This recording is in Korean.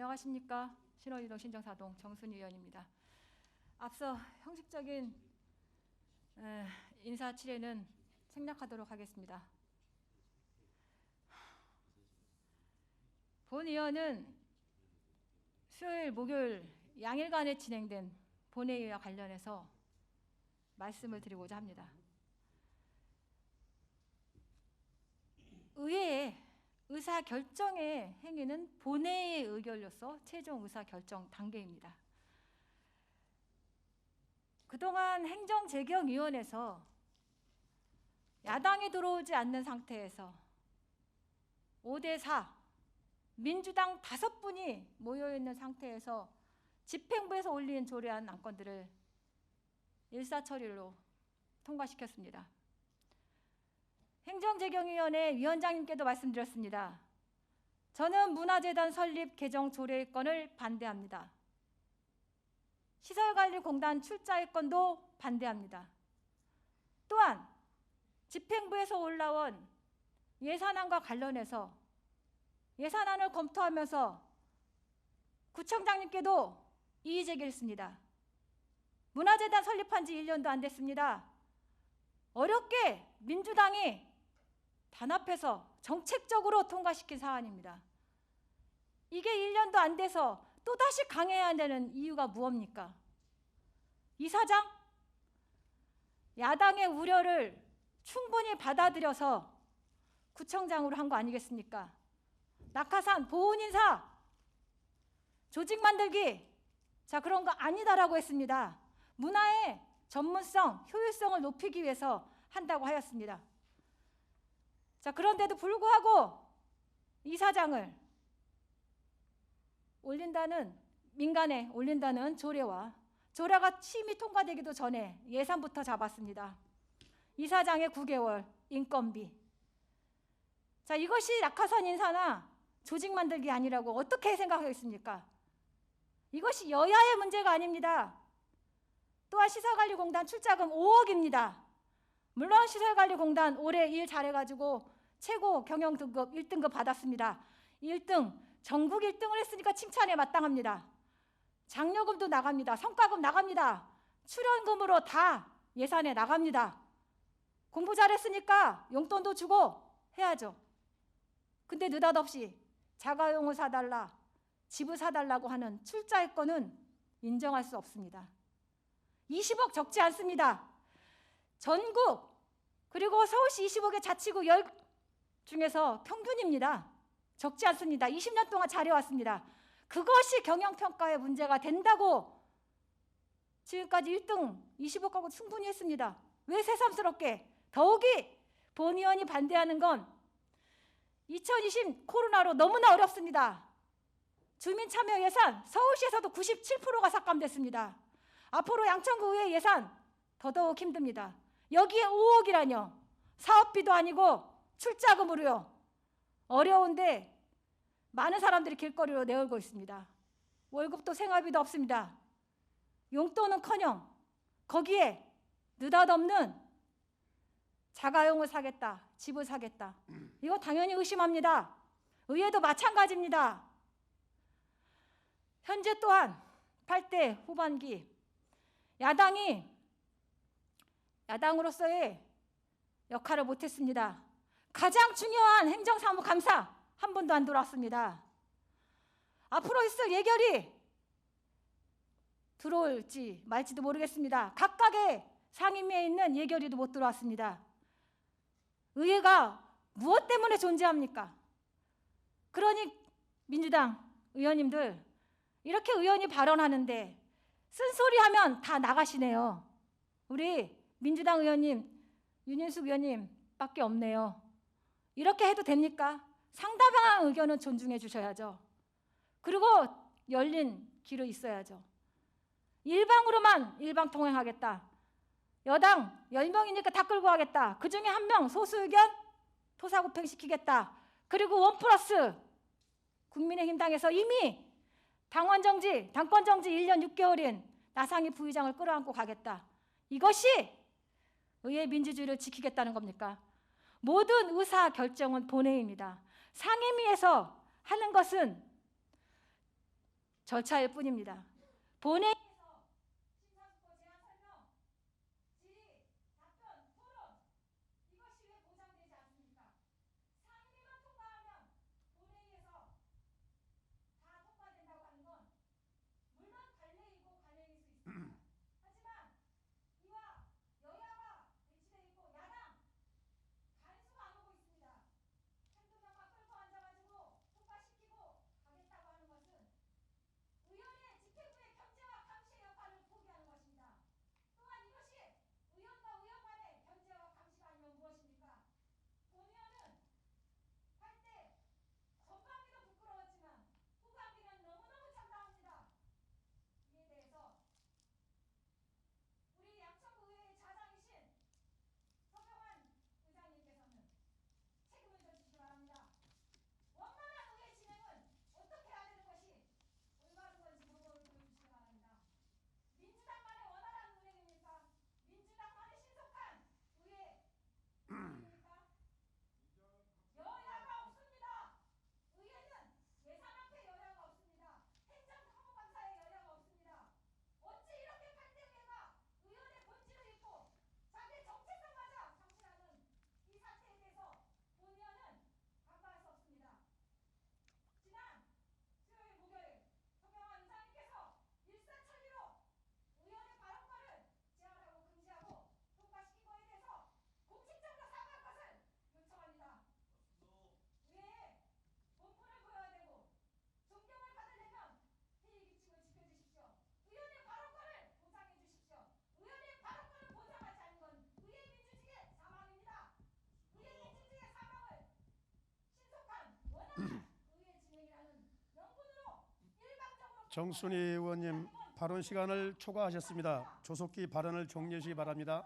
안녕하십니까 신원이동 신정사동 정순희 의원입니다. 앞서 형식적인 에, 인사 칠회는 생략하도록 하겠습니다. 본 의원은 수요일, 목요일 양일간에 진행된 본회의와 관련해서 말씀을 드리고자 합니다. 의회의 의사 결정의 행위는 본회의의 의결로서 최종 의사 결정 단계입니다. 그동안 행정재경위원회에서 야당이 들어오지 않는 상태에서 5대 4 민주당 다섯 분이 모여 있는 상태에서 집행부에서 올린 조례안 안건들을 일사처리로 통과시켰습니다. 행정재경위원회 위원장님께도 말씀드렸습니다. 저는 문화재단 설립 개정 조례의 건을 반대합니다. 시설관리공단 출자의 건도 반대합니다. 또한 집행부에서 올라온 예산안과 관련해서 예산안을 검토하면서 구청장님께도 이의 제기했습니다. 문화재단 설립한 지 1년도 안 됐습니다. 어렵게 민주당이 단합해서 정책적으로 통과시킨 사안입니다. 이게 1년도 안 돼서 또다시 강해야 되는 이유가 무엇입니까? 이사장, 야당의 우려를 충분히 받아들여서 구청장으로 한 거 아니겠습니까? 낙하산, 보훈 인사, 조직 만들기, 자, 그런 거 아니다라고 했습니다. 문화의 전문성, 효율성을 높이기 위해서 한다고 하였습니다. 자, 그런데도 불구하고 이 사장을 올린다는 민간에 올린다는 조례와 조례가 심의 통과되기도 전에 예산부터 잡았습니다. 이사장의 9개월 인건비. 자, 이것이 낙하산 인사나 조직 만들기 아니라고 어떻게 생각하겠습니까? 이것이 여야의 문제가 아닙니다. 또한 시설관리공단 출자금 5억입니다. 물론 시설관리공단 올해 일 잘해가지고 최고 경영 등급 1등급 받았습니다. 1등 전국 1등을 했으니까 칭찬에 마땅합니다. 장려금도 나갑니다. 성과금 나갑니다. 출연금으로 다 예산에 나갑니다. 공부 잘했으니까 용돈도 주고 해야죠. 근데 느닷없이 자가용을 사달라, 집을 사달라고 하는 출자의 건은 인정할 수 없습니다. 20억 적지 않습니다. 전국 그리고 서울시 25개 자치구 10 중에서 평균입니다. 적지 않습니다. 20년 동안 잘해왔습니다. 그것이 경영평가의 문제가 된다고 지금까지 1등 20억하고 충분히 했습니다. 왜 새삼스럽게 더욱이 본 의원이 반대하는 건 2020 코로나로 너무나 어렵습니다. 주민 참여 예산 서울시에서도 97%가 삭감됐습니다. 앞으로 양천구의 예산 더더욱 힘듭니다. 여기에 5억이라뇨. 사업비도 아니고 출자금으로요. 어려운데 많은 사람들이 길거리로 내몰고 있습니다. 월급도 생활비도 없습니다. 용돈은커녕 거기에 느닷없는 자가용을 사겠다, 집을 사겠다. 이거 당연히 의심합니다. 의회도 마찬가지입니다. 현재 또한 8대 후반기 야당이 야당으로서의 역할을 못했습니다. 가장 중요한 행정사무 감사 한 번도 안 돌아왔습니다. 앞으로 있을 예결이 들어올지 말지도 모르겠습니다. 각각의 상임위에 있는 예결위도 못 들어왔습니다. 의회가 무엇 때문에 존재합니까? 그러니 민주당 의원님들 이렇게 의원이 발언하는데 쓴소리 하면 다 나가시네요. 우리 민주당 의원님, 윤인숙 의원님 밖에 없네요. 이렇게 해도 됩니까? 상대방의 의견은 존중해 주셔야죠. 그리고 열린 길이 있어야죠. 일방으로만 일방 통행하겠다. 여당 10명이니까 다 끌고 가겠다. 그 중에 한 명 소수 의견 토사구팽 시키겠다. 그리고 원 플러스 국민의힘 당에서 이미 당원 정지, 당권 정지 1년 6개월인 나상희 부의장을 끌어안고 가겠다. 이것이 의회 민주주의를 지키겠다는 겁니까? 모든 의사 결정은 본회의입니다. 상임위에서 하는 것은 절차일 뿐입니다. 본회의 정순희 의원님 발언 시간을 초과하셨습니다. 조속히 발언을 종료하시기 바랍니다.